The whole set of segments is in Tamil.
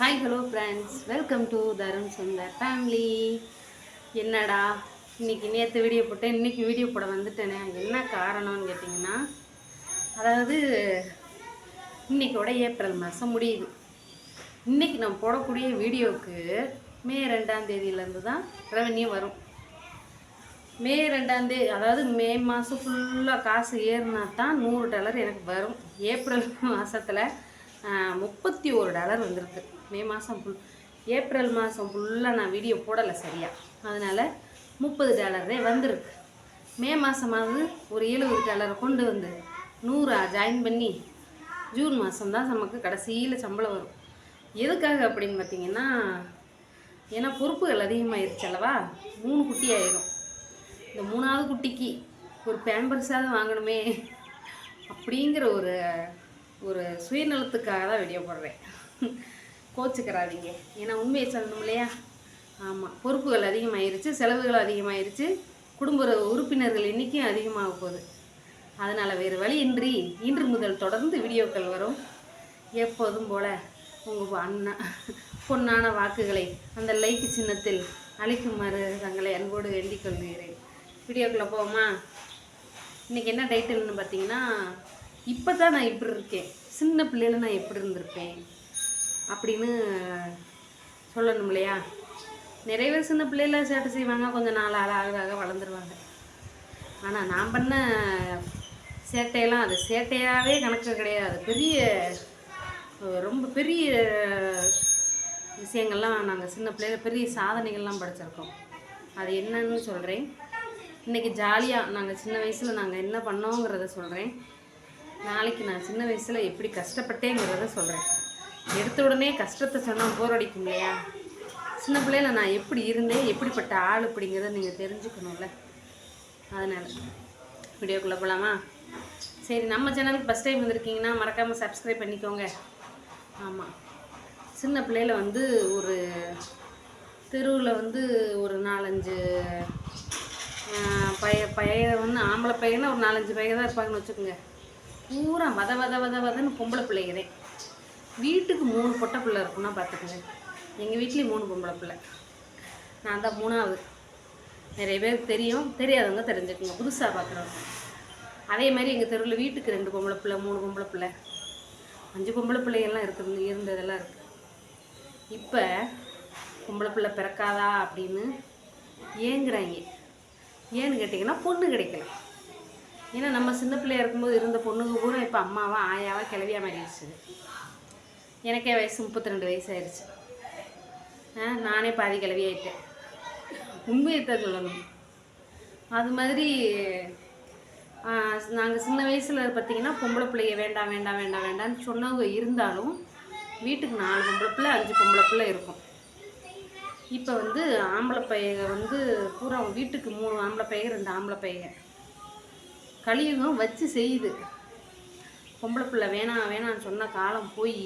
Hi hello friends welcome to Tarun Sundar family என்னடா இன்னைக்கு நேற்று வீடியோ போட்டேன் இன்றைக்கி வீடியோ போட வந்துட்டேனே. என்ன காரணம்னு கேட்டிங்கன்னா அதாவது இன்னைக்கோட ஏப்ரல் மாதம் முடியுது. இன்னைக்கு நான் போடக்கூடிய வீடியோவுக்கு மே ரெண்டாம் தேதியிலேருந்து தான் ரெவன்யூ வரும். மே ரெண்டாந்தேதி அதாவது மே மாதம் ஃபுல்லாக காசு ஏறினா தான் நூறு டாலர் எனக்கு வரும். ஏப்ரல் மாதத்தில் முப்பத்தி ஒரு டாலர் வந்திருக்கு. மே மாதம் ஃபுல் ஏப்ரல் மாதம் ஃபுல்லாக நான் வீடியோ போடலை சரியாக அதனால் முப்பது டாலரே வந்திருக்கு. மே மாதமாவது ஒரு எழுபது டாலரை கொண்டு வந்து நூறா ஜாயின் பண்ணி ஜூன் மாதம்தான் நமக்கு கடைசியில் சம்பளம் வரும். எதுக்காக அப்படின்னு பார்த்தீங்கன்னா ஏன்னா பொறுப்புகள் அதிகமாகிருச்சு அல்லவா? மூணு குட்டி ஆயிரும். இந்த மூணாவது குட்டிக்கு ஒரு பேம்பர்ஸாவது வாங்கணுமே அப்படிங்கிற ஒரு ஒரு சுயநலத்துக்காக தான் வீடியோ போடுறேன். கோச்சுக்கிறாதீங்க. ஏன்னா உண்மையை சொல்லணும் இல்லையா? ஆமாம் பொறுப்புகள் அதிகமாகிருச்சு செலவுகள் அதிகமாகிருச்சு குடும்ப உறுப்பினர்கள் எண்ணிக்கையும் அதிகமாக போகுது. அதனால் வேறு வழியின்றி இன்று முதல் தொடர்ந்து வீடியோக்கள் வரும். எப்போதும் போல் உங்கள் அண்ணா பொன்னான வாக்குகளை அந்த லைக் சின்னத்தில் அளிக்குமாறு தங்களை அன்போடு வேண்டிக் கொள்கிறேன். வீடியோக்குள்ளே போவோமா? இன்றைக்கி என்ன டைட்டில்னு பார்த்தீங்கன்னா இப்போ தான் நான் இப்படி இருக்கேன். சின்ன பிள்ளையில நான் எப்படி இருந்திருப்பேன்? அப்படின்னு சொல்லணும் இல்லையா? நிறைய பேர் சின்ன பிள்ளைகள சேட்டை செய்வாங்க. கொஞ்சம் நாள் ஆக ஆக ஆக வளர்ந்துருவாங்க. ஆனால் நான் பண்ண சேட்டையெல்லாம் அது சேட்டையாகவே கணக்கு கிடையாது. பெரிய ரொம்ப பெரிய விஷயங்கள்லாம் நாங்கள் சின்ன பிள்ளைகள் பெரிய சாதனைகள்லாம் படிச்சிருக்கோம். அது என்னன்னு சொல்கிறேன் இன்றைக்கி ஜாலியாக நாங்கள் சின்ன வயசில் நாங்கள் என்ன பண்ணோங்கிறத சொல்கிறேன் நாளைக்கு நான் சின்ன வயசில் எப்படி கஷ்டப்பட்டேங்கிறத சொல்கிறேன் எடுத்த உடனே கஷ்டத்தை சொன்னால் போர் அடிக்கும் இல்லையா? சின்ன பிள்ளையில நான் எப்படி இருந்தேன் எப்படிப்பட்ட ஆள் அப்படிங்கிறத நீங்கள் தெரிஞ்சுக்கணும்ல. அதனால் வீடியோக்குள்ளே போகலாமா சரி நம்ம சேனலுக்கு ஃபஸ்ட் டைம் வந்திருக்கீங்கன்னா மறக்காமல் சப்ஸ்கிரைப் பண்ணிக்கோங்க. ஆமாம் சின்ன பிள்ளையில வந்து ஒரு தெருவில் வந்து ஒரு நாலஞ்சு பைய பைய வந்து ஆம்பளை பையனா ஒரு நாலஞ்சு பையன் தான் இருப்பாங்கன்னு வச்சுக்கோங்க. பூரா வத வத வத வதன்னு பொம்பளை பிள்ளைகிறேன் வீட்டுக்கு மூணு பொட்டை பிள்ளை இருக்குன்னா பார்த்துக்கோங்க. எங்கள் வீட்லேயும் மூணு பொம்பளை பிள்ளை. நான் தான் மூணாவது. நிறைய பேருக்கு தெரியும். தெரியாதவங்க தெரிஞ்சுக்கோங்க. புதுசாக பார்க்குறவங்க. அதே மாதிரி எங்கள் தெருவில் வீட்டுக்கு ரெண்டு பொம்பளை பிள்ளை மூணு பொம்பளை பிள்ளை. அஞ்சு பொம்பளை பிள்ளைகள்லாம் இருக்கிறது இருந்ததெல்லாம் இருக்குது இப்போ பொம்பளை பிள்ளை பிறக்காதா அப்படின்னு ஏங்குறாங்க. ஏன்னு கேட்டிங்கன்னா பொண்ணு கிடைக்கல. ஏன்னா நம்ம சின்ன பிள்ளையா இருக்கும்போது இருந்த பொண்ணுங்க பூரா இப்போ அம்மாவா ஆயாவா கிளவியா மாறிடுச்சு. எனக்கே வயசு முப்பத்தி ரெண்டு வயசு ஆயிடுச்சு நானே பாதி கிளவி ஆயிட்டேன் உண்மையை தான் சொல்லணும். அது மாதிரி நாங்கள் சின்ன வயசில் பார்த்தீங்கன்னா பொம்பளை பிள்ளைய வேண்டாம் வேண்டாம் வேண்டாம் வேண்டாம்னு சொன்னவங்க இருந்தாலும் வீட்டுக்கு நாலு பொம்பளை பிள்ளை அஞ்சு பொம்பளை பிள்ளை இருக்கும். இப்போ வந்து ஆம்பளை பையக வந்து பூரா வீட்டுக்கு மூணு ஆம்பளை பையங்க ரெண்டு ஆம்பளை பையங்க கலியுகம் வச்சு செய்யுது. பொம்பளை பிள்ளை வேணாம் வேணாம்னு சொன்ன காலம் போய்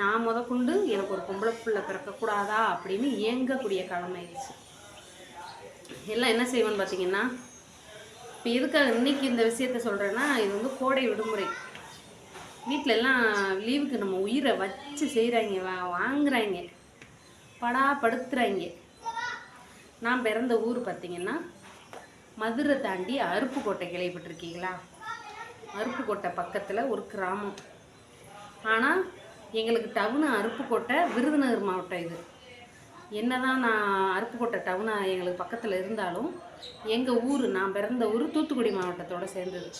நான் முதற்கொண்டு எனக்கு ஒரு பொம்பளை பிள்ளை பிறக்கக்கூடாதா அப்படின்னு ஏங்கக்கூடிய காலம் ஆயிடுச்சு எல்லாம் என்ன செய்வேன்னு பார்த்தீங்கன்னா இப்போ எதுக்காக இன்னைக்கு இந்த விஷயத்த சொல்கிறேன்னா இது வந்து கோடை விடுமுறை. வீட்டில எல்லாம் லீவுக்கு நம்ம உயிரை வச்சு செய்கிறாங்க வா வாங்குறாங்க படா படுத்துறாங்க. நான் பிறந்த ஊர் பார்த்திங்கன்னா மதுரை தாண்டி அருப்புக்கோட்டை கேள்விப்பட்டிருக்கீங்களா? அருப்புக்கோட்டை பக்கத்தில் ஒரு கிராமம். ஆனால் எங்களுக்கு டவுனு அருப்புக்கோட்டை விருதுநகர் மாவட்டம் இது. என்னதான் நான் அருப்புக்கோட்டை டவுனாக எங்களுக்கு பக்கத்தில் இருந்தாலும் எங்கள் ஊர் நான் பிறந்த ஊர் தூத்துக்குடி மாவட்டத்தோடு சேர்ந்தது.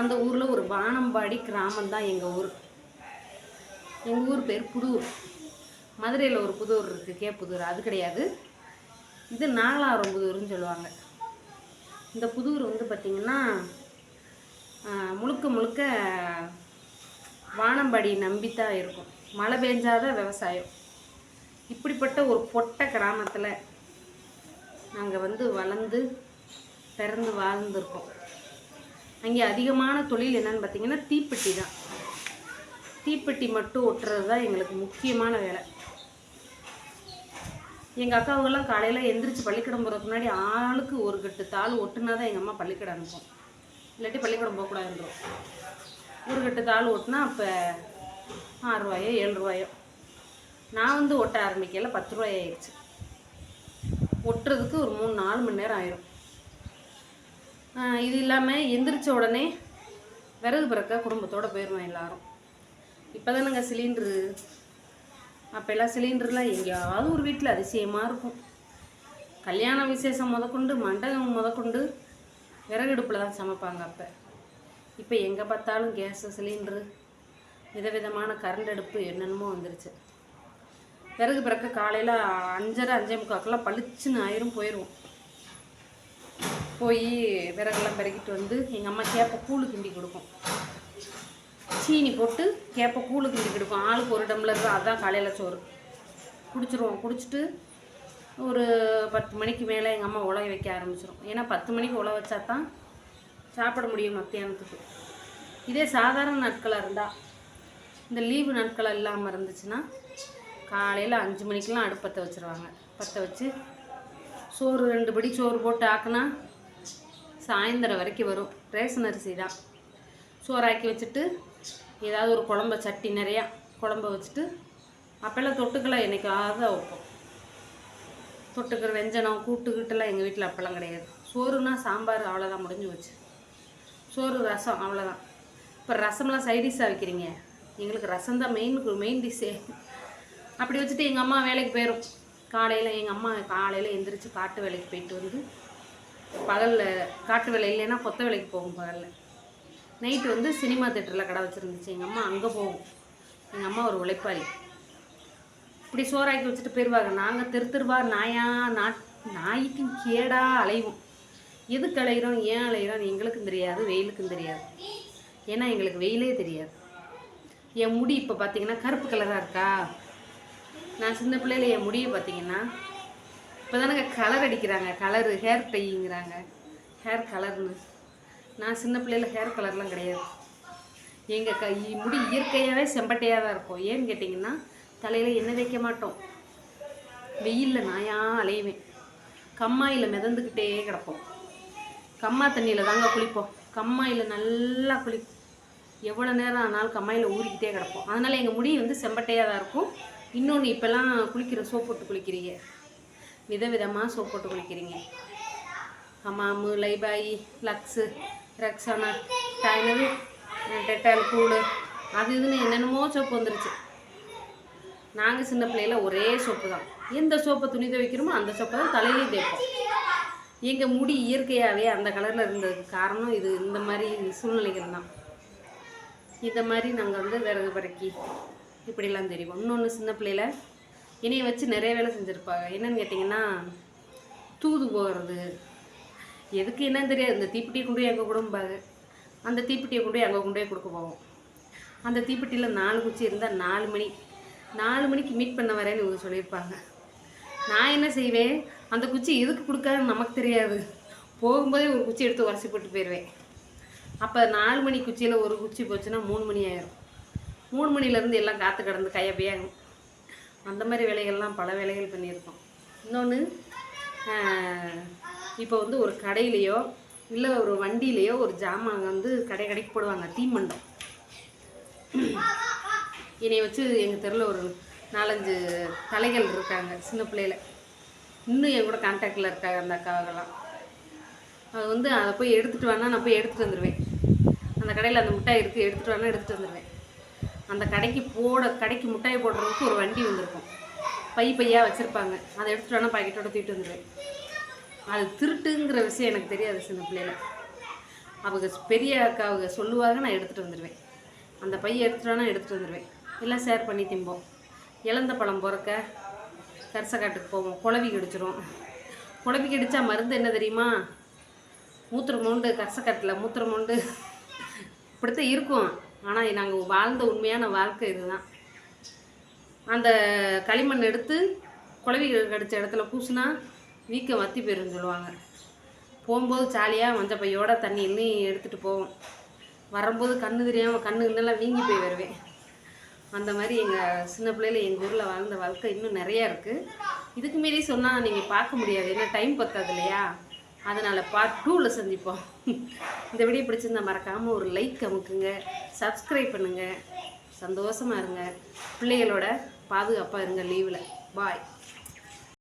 அந்த ஊரில் ஒரு வானம்பாடி கிராமம் தான் எங்கள் ஊர். எங்கள் ஊர் பேர் புதூர். மதுரையில் ஒரு புதூர் இருக்குது கே புதூர். அது கிடையாது. இது நாலாயிரம் புதூர்னு சொல்லுவாங்க. இந்த புதூர் வந்து பார்த்திங்கன்னா முழுக்க முழுக்க வானம்பாடி நம்பித்தான் இருக்கும். மழை பெஞ்சாதான் விவசாயம். இப்படிப்பட்ட ஒரு பொட்டை கிராமத்தில் நாங்கள் வந்து வளர்ந்து பிறந்து வாழ்ந்துருக்கோம். அங்கே அதிகமான தொழில் என்னன்னு பார்த்தீங்கன்னா தீப்பெட்டி தான். தீப்பெட்டி மட்டும் ஒட்டுறது தான் எங்களுக்கு முக்கியமான வேலை. எங்கள் அக்காவுங்கெல்லாம் காலையில் எந்திரிச்சு பள்ளிக்கூடம் போகிறதுக்கு முன்னாடி ஆளுக்கு ஒரு கட்டு தாள் ஒட்டுனா தான் எங்கள் அம்மா பள்ளிக்கூடம் அனுப்பும் இல்லாட்டி பள்ளிக்கூடம் போகக்கூடாதுன்றோம். ஒரு கட்டு தாள் ஓட்டினா அப்போ ஆறு ரூபாயோ ஏழு ரூபாயோ நான் வந்து ஒட்ட ஆரம்பிக்கல பத்து ரூபாய் ஆயிடுச்சு. ஒட்டுறதுக்கு ஒரு மூணு நாலு மணி நேரம் ஆயிரும். இது இல்லாமல் எந்திரிச்ச உடனே விறகு பிறக்க குடும்பத்தோடு போயிடுவோம் எல்லாரும். இப்போ தானேங்க சிலிண்டரு அப்போல்லாம் சிலிண்டர்லாம் எங்கேயாவது ஒரு வீட்டில் அதிசயமாக இருக்கும். கல்யாண விசேஷம் முதக்கொண்டு மண்டபம் முதற்கொண்டு விறகடுப்பில் தான் சமைப்பாங்க அப்போ. இப்போ எங்கே பார்த்தாலும் கேஸு சிலிண்ட்ரு விதவிதமான கரண்ட் அடுப்பு என்னென்னமோ வந்துருச்சு. விறகு பிறகு காலையில் அஞ்சரை அஞ்சே முக்காக்கெல்லாம் பளிச்சுன்னு ஆயிரும் போயிடுவோம் போய் விறகுலாம் பிறக்கிட்டு வந்து எங்கள் அம்மா கேப்பை கூழு கிண்டி கொடுக்கும். சீனி போட்டு கேப்பை கூழு கிண்டி கொடுக்கும். ஆளுக்கு ஒரு டம்ளர் தான் காலையில் சோறு. குடிச்சிருவோம். குடிச்சிட்டு ஒரு பத்து மணிக்கு மேலே எங்கள் அம்மா உலக வைக்க ஆரம்பிச்சிடும் ஏன்னா பத்து மணிக்கு உழ வச்சா தான் சாப்பிட முடியும் மத்தியானத்துக்கு. இதே சாதாரண நாட்களாக இருந்தால் இந்த லீவு நாட்கள் இல்லாமல் இருந்துச்சுன்னா காலையில் அஞ்சு மணிக்கெலாம் அடுப்பத்தை வச்சுருவாங்க. பற்ற வச்சு சோறு ரெண்டு படி சோறு போட்டு ஆக்குனா சாயந்தரம் வரைக்கும் வரும். ரேஷன் அரிசி தான். சோறாக்கி வச்சுட்டு ஏதாவது ஒரு குழம்ப சட்டி நிறையா குழம்ப வச்சுட்டு அப்போல்லாம் தொட்டுக்களை என்றைக்காவது வைப்போம். தொட்டுக்கிற வெஞ்சனம் கூட்டுக்கிட்டெல்லாம் எங்கள் வீட்டில் அப்போல்லாம் கிடையாது. சோறுனா சாம்பார் அவ்வளோதான் முடிஞ்சு வச்சு சோறு ரசம் அவ்வளோதான் இப்போ ரசம்லாம் சைடிஷாக வைக்கிறீங்க. எங்களுக்கு ரசம் தான் மெயின் மெயின் டிஷ்ஷே அப்படி வச்சுட்டு எங்கள் அம்மா வேலைக்கு போயிடும் காலையில் எங்கள் அம்மா காலையில் எந்திரிச்சு காட்டு வேலைக்கு போயிட்டு வந்து பகலில் காட்டு வேலை இல்லைன்னா கொத்த வேலைக்கு போகும் பகலில். நைட்டு வந்து சினிமா தேட்டரில் கடை வச்சுருந்துச்சு. எங்கள் அம்மா அங்கே போகும். எங்கள் அம்மா ஒரு உழைப்பாளி. இப்படி சோறாக்கி வச்சுட்டு போயிடுவாங்க நாங்கள் தெரு தெருவா நாயா நா நாய்க்கும் கேடாக அலைவோம். எதுக்கு அலைகிறோம் ஏன் அலைகிறோம் எங்களுக்கும் தெரியாது வெயிலுக்கும் தெரியாது. ஏன்னா எங்களுக்கு வெயிலே தெரியாது. என் முடி இப்போ பார்த்தீங்கன்னா கருப்பு கலராக இருக்கா? நான் சின்ன பிள்ளையில என் முடியை பார்த்தீங்கன்னா இப்போ தானங்க கலர் அடிக்கிறாங்க கலரு ஹேர் டைங்கிறாங்க. ஹேர் கலர்னு நான் சின்ன பிள்ளையில ஹேர் கலர்லாம் கிடையாது. எங்கள் க இ- முடி இயற்கையாகவே செம்பட்டையாக தான் இருக்கும். ஏன்னு கேட்டிங்கன்னா தலையில் எண்ணெய் வைக்க மாட்டோம். வெயிலில் நாயாக அலையுவேன் கம்மாயில் மிதந்துக்கிட்டே கிடப்போம். கம்மா தண்ணியில் தாங்க குளிப்போம். கம்மாயில் நல்லா குளி எவ்வளோ நேரம் ஆனாலும் கம்மாயில் ஊறிக்கிட்டே கிடப்போம். அதனால் எங்கள் முடி வந்து செம்பட்டையாக தான் இருக்கும். இன்னொன்று இப்போல்லாம் குளிக்கிற சோப் போட்டு குளிக்கிறீங்க. விதவிதமாக சோப் போட்டு குளிக்கிறீங்க. ஹமாமு லைபாயி லக்ஸு ரெக்ஸானா டைனது டெட்டால் கூடு அது இதுன்னு என்னென்னமோ சோப்பு வந்துருச்சு. நாங்கள் சின்ன பிள்ளையில் ஒரே சோப்பு தான். எந்த சோப்பை துணி துவைக்கிறோமோ அந்த சோப்பை தான் தலையிலையும் தேய்ப்போம். எங்கள் முடி இயற்கையாகவே அந்த கலரில் இருந்ததுக்கு காரணம் இது இந்த மாதிரி சூழ்நிலைகள் தான். இந்த மாதிரி நாங்கள் வந்து விறகு பறக்கி இப்படிலாம் தெரியும் இன்னொன்று சின்ன பிள்ளையில இணைய வச்சு நிறைய வேலை செஞ்சுருப்பாங்க. என்னென்னு கேட்டிங்கன்னா தூது போகிறது எதுக்கு என்னன்னு தெரியாது. இந்த தீப்பெட்டியை கொண்டு போய் எங்கள் குடும்பாங்க. அந்த தீப்பெட்டியை கொண்டு போய் அங்கே கொண்டு போய் கொடுக்க போவோம். அந்த தீப்பெட்டியில் நாலு குச்சி இருந்தால் நாலு மணி நாலு மணிக்கு மீட் பண்ண வரேன்னு இவங்க சொல்லியிருப்பாங்க. நான் என்ன செய்வேன்? அந்த குச்சி எதுக்கு கொடுக்காதுன்னு நமக்கு தெரியாது. போகும்போதே ஒரு குச்சி எடுத்து உரசி போட்டு போயிடுவேன் அப்போ நாலு மணி குச்சியில் ஒரு குச்சி போச்சுன்னா மூணு மணி ஆயிரும். மூணு மணிலேருந்து எல்லாம் காற்று கிடந்து கையப்பையாகும் அந்த மாதிரி வேலைகள்லாம் பல வேலைகள் பண்ணியிருக்கோம். இன்னொன்று இப்போ வந்து ஒரு கடையிலையோ இல்லை ஒரு வண்டியிலையோ ஒரு ஜாமான் வந்து கடை கடைக்கு போடுவாங்க தீமண்டம் என்னை வச்சு எங்கள் தெருவில் ஒரு நாலஞ்சு தலைகள் இருக்காங்க சின்ன பிள்ளையில. இன்னும் என் கூட கான்டாக்டில் இருக்காங்க அந்த அக்காவெல்லாம். அது வந்து அதை போய் எடுத்துகிட்டு வேணா நான் போய் எடுத்துகிட்டு வந்துடுவேன் அந்த கடையில் அந்த மிட்டாய் இருக்குது எடுத்துகிட்டு வேணா எடுத்துகிட்டு வந்துடுவேன் அந்த கடைக்கு போட கடைக்கு மிட்டாய் போடுறதுக்கு ஒரு வண்டி வந்திருக்கும். பை பையாக வச்சுருப்பாங்க. அதை எடுத்துகிட்டு வேணா பாக்கெட்டோட தூக்கிட்டு வந்துடுவேன் அது திருட்டுங்கிற விஷயம் எனக்கு தெரியாது சின்ன பிள்ளையில. அவங்க பெரிய அக்கா அவங்க சொல்லுவாங்க நான் எடுத்துகிட்டு வந்துடுவேன் அந்த பையை எடுத்துகிட்டு வேணா எடுத்துகிட்டு வந்துடுவேன் எல்லாம் ஷேர் பண்ணி திம்போம் இழந்த பழம் பொறக்க? கரிசக்காட்டுக்கு போவோம். குழவி கடிச்சிரும். குழவி கடித்தா மருந்து என்ன தெரியுமா? மூத்திரம் மோண்டு கரிசக்காட்டில் மூத்திரம் மோண்டு. இப்படித்தான் இருக்கும். ஆனால் நாங்கள் வாழ்ந்த உண்மையான வாழ்க்கை இதுதான். அந்த களிமண் எடுத்து குழவி கடித்த இடத்துல பூசினா வீக்கம் வத்தி போயிருன்னு சொல்லுவாங்க. போகும்போது ஜாலியாக மஞ்சள் பையோட தண்ணி எடுத்துகிட்டு போவோம். வரும்போது கண்ணு தெரியாமல் கண்ணு கண்ணெல்லாம் வீங்கி போய் வருவேன். அந்த மாதிரி எங்கள் சின்ன பிள்ளையில எங்கள் ஊரில் வாழ்ந்த வாழ்க்கை இன்னும் நிறையா இருக்குது இதுக்கு மீறி சொன்னால் நீங்கள் பார்க்க முடியாது. ஏன்னா டைம் பத்தாது இல்லையா? அதனால் பார்ட் டூவில் சந்திப்போம். இந்த வீடியோ பிடிச்சிருந்தா மறக்காமல் ஒரு லைக் அமுக்குங்க. சப்ஸ்கிரைப் பண்ணுங்கள் சந்தோஷமாக இருங்க. பிள்ளைகளோட பாதுகாப்பாக இருங்க லீவில் பாய்